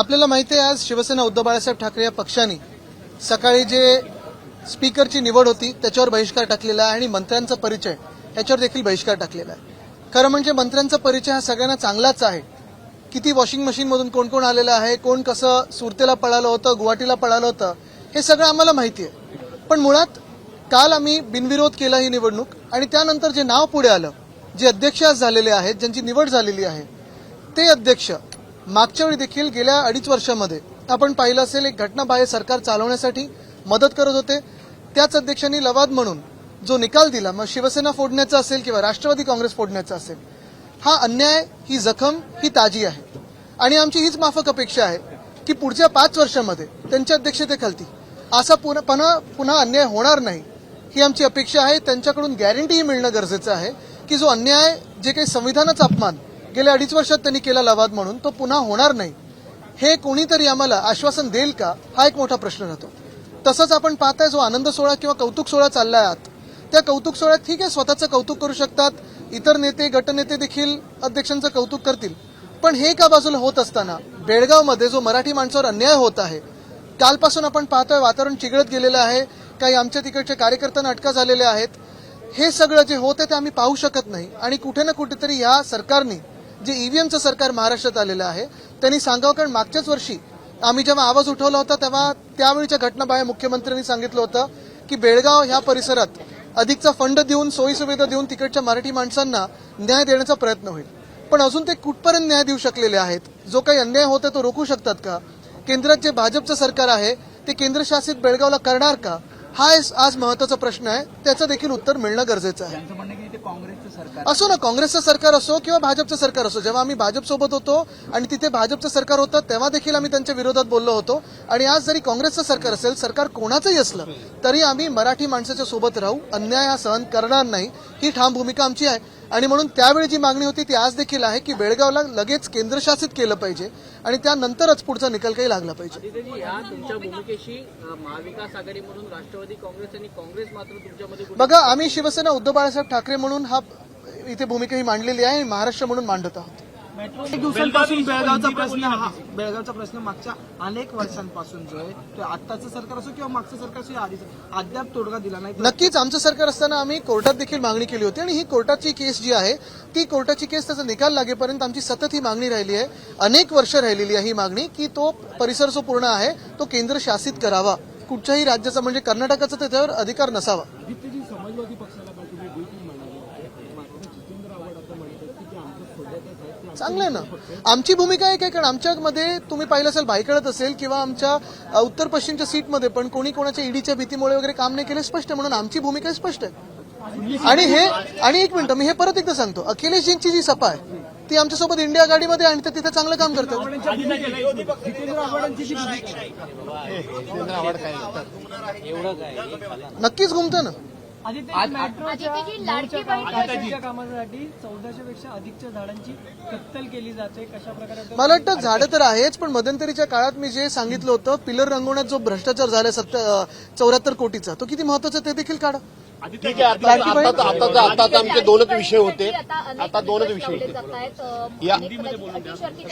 आपल्याला माहिती आहे आज शिवसेना उद्धव बाळासाहेब ठाकरे या पक्षाने सकाळी जे स्पीकरची निवड होती त्याच्यावर बहिष्कार टाकलेला आहे आणि मंत्र्यांचा परिचय याच्यावर देखील बहिष्कार टाकलेला आहे. खरं म्हणजे मंत्र्यांचा परिचय हा सगळ्यांना चांगलाच आहे. किती वॉशिंग मशीनमधून कोण कोण आलेलं आहे कोण कसं सुरतेला पळालं होतं गुवाहाटीला पळालं होतं हे सगळं आम्हाला माहिती आहे. पण मुळात काल आम्ही बिनविरोध केला ही निवडणूक आणि त्यानंतर जे नाव पुढे आलं जे अध्यक्ष आज झालेले आहेत ज्यांची निवड झालेली आहे ते अध्यक्ष मागच्या वेळी देखील गेल्या अडीच वर्षामध्ये आपण पाहिलं असेल एक घटनाबाह्य सरकार चालवण्यासाठी मदत करत होते. त्याच अध्यक्षांनी लवाद म्हणून जो निकाल दिला मग शिवसेना फोडण्याचा असेल किंवा राष्ट्रवादी काँग्रेस फोडण्याचा असेल हा अन्याय ही जखम ही ताजी आहे. आणि आमची हीच माफक अपेक्षा आहे की पुढच्या पाच वर्षामध्ये त्यांच्या अध्यक्षतेखालती असा पुन्हा पुन्हा पुन्हा अन्याय होणार नाही ही आमची अपेक्षा आहे. त्यांच्याकडून गॅरंटीही मिळणं गरजेचं आहे की जो अन्याय जे काही संविधानाचा अपमान गेल्या अडीच वर्षात त्यांनी केला लवाद म्हणून तो पुन्हा होणार नाही. हे कोणीतरी आम्हाला आश्वासन देईल का? हा एक मोठा प्रश्न राहतो. तसंच आपण पाहताय जो आनंद सोहळा किंवा कौतुक सोहळा चाललाय आत त्या कौतुक सोहळ्यात ठीक आहे स्वतःचं कौतुक करू शकतात. इतर नेते गटनेते देखील अध्यक्षांचं कौतुक करतील. पण हे का बाजूला होत असताना बेळगावमध्ये जो मराठी माणसावर अन्याय होत आहे कालपासून आपण पाहतोय वातावरण चिघळत गेलेलं आहे काही आमच्या तिकडचे कार्यकर्त्यांना अटका झालेल्या आहेत. हे सगळं जे होतं ते आम्ही पाहू शकत नाही. आणि कुठे ना कुठेतरी या सरकारने जे ईव्हीएमचं सरकार महाराष्ट्रात आलेलं आहे त्यांनी सांगावं कारण मागच्याच वर्षी आम्ही जेव्हा आवाज उठवला होता तेव्हा त्यावेळीच्या घटनाबाह्य मुख्यमंत्र्यांनी सांगितलं होतं की बेळगाव ह्या परिसरात अधिकचा फंड देऊन सोयीसुविधा देऊन तिकडच्या मराठी माणसांना न्याय देण्याचा प्रयत्न होईल. पण अजून ते कुठपर्यंत न्याय देऊ शकलेले आहेत? जो काही अन्याय होता तो रोखू शकतात का? केंद्रात जे भाजपचं सरकार आहे ते केंद्रशासित बेळगावला करणार का? हा आज- आज महत्त्वाचा प्रश्न आहे त्याचं देखील उत्तर मिळणं गरजेचं आहे. सरकार. असो ना काँग्रेसचं सरकार असो किंवा भाजपचं सरकार असो जेव्हा आम्ही भाजप सोबत होतो आणि तिथे भाजपचं सरकार होतं तेव्हा देखील आम्ही त्यांच्या विरोधात बोललो होतो. आणि आज जरी काँग्रेसचं सरकार असेल सरकार कोणाचंही असलं तरी आम्ही मराठी माणसाच्या सोबत राहू अन्याय हा सहन करणार नाही. ही ठाम भूमिका आमची आहे. आणि म्हणून त्यावेळी जी मागणी होती ती आज देखील आहे की बेळगावला लगेच केंद्रशासित केलं पाहिजे आणि त्यानंतरच पुढचा निकाल काही लागला पाहिजे. आदित्यजी या तुमच्या भूमिकेशी अ, महाविकास आघाडी म्हणून राष्ट्रवादी काँग्रेस आणि काँग्रेस मात्र तुमच्यामध्ये बघा आम्ही शिवसेना उद्धव बाळासाहेब ठाकरे म्हणून हा इथे भूमिका ही मांडलेली आहे महाराष्ट्र म्हणून मांडत आहोत. एक दिवसांपासून बेळगावचा प्रश्न हा बेळगावचा प्रश्न मागच्या अनेक वर्षांपासून जो आहे तो आत्ताचं सरकार असो किंवा मागचं सरकार असो अद्याप तोडगा दिला नाही. नक्कीच आमचं सरकार असताना आम्ही कोर्टात देखील मागणी केली होती आणि ही कोर्टाची केस जी आहे ती कोर्टाची केस त्याचा निकाल लागेपर्यंत आमची सतत ही मागणी राहिली आहे. अनेक वर्ष राहिलेली आहे ही मागणी की तो परिसर जो पूर्ण आहे तो केंद्र शासित करावा. कुठच्याही राज्याचा म्हणजे कर्नाटकाचा त्याच्यावर अधिकार नसावा. चांगलं आहे ना? आमची भूमिका एक आहे कारण आमच्यामध्ये तुम्ही पाहिलं असेल भायखळत असेल किंवा आमच्या उत्तर पश्चिमच्या सीटमध्ये पण कोणी कोणाच्या ईडीच्या भीतीमुळे वगैरे काम नाही केले स्पष्ट म्हणून आमची भूमिका स्पष्ट आहे. आणि हे आणि एक मिनिट मी हे परत एकदा सांगतो. अखिलेशजींची जी सभा आहे ती आमच्यासोबत इंडिया गाडीमध्ये आणि ते तिथे चांगलं काम करतात. नक्कीच घुमतं ना. आदित्यजी लाडकी बहीण शेतीच्या कामासाठी चौदाशे पेक्षा अधिकच्या झाडांची कत्तल केली जाते. कशा प्रकारे मला वाटतं झाडं तर आहेच पण मध्यंतरीच्या काळात मी जे सांगितलं होतं पिलर रंगवण्यात जो भ्रष्टाचार झाला सत्तर चौऱ्याहत्तर कोटीचा तो किती महत्त्वाचा ते देखील काढा. ठीक आहे आता आता आता आता आता आमचे दोनच विषय होते. आता दोनच विषय होते. या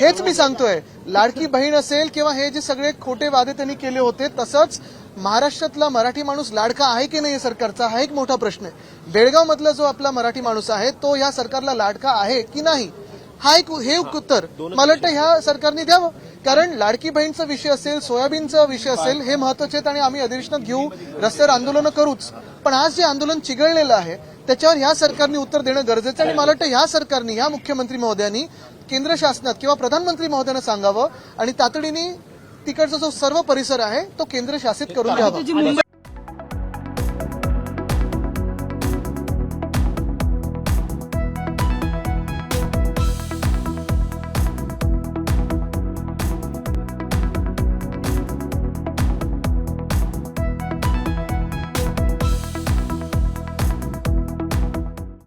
हेच मी सांगतोय. लाडकी बहीण असेल किंवा हे जे सगळे खोटे वादे त्यांनी केले होते तसंच महाराष्ट्रातला मराठी माणूस लाडका आहे की नाही या सरकारचा हा एक मोठा प्रश्न आहे. बेळगाव मधला जो आपला मराठी माणूस आहे तो या सरकारला लाडका आहे की नाही? हा एक हे उत्तर. मला वाटतं ह्या सरकारने द्यावं. कारण लाडकी बहीणचा विषय असेल सोयाबीनचा विषय असेल हे महत्त्वाचे आहेत आणि आम्ही अधिवेशनात घेऊ. रस्त्यावर आंदोलनं करूच. पण आज जे आंदोलन चिघळलेलं आहे त्याच्यावर ह्या सरकारने उत्तर देणं गरजेचं आहे आणि मला वाटतं ह्या सरकारने ह्या मुख्यमंत्री महोदयांनी केंद्र शासनात किंवा प्रधानमंत्री महोदयांना सांगावं आणि तातडीने तिकडचा जो सर्व परिसर आहे तो केंद्र शासित करून घ्यावा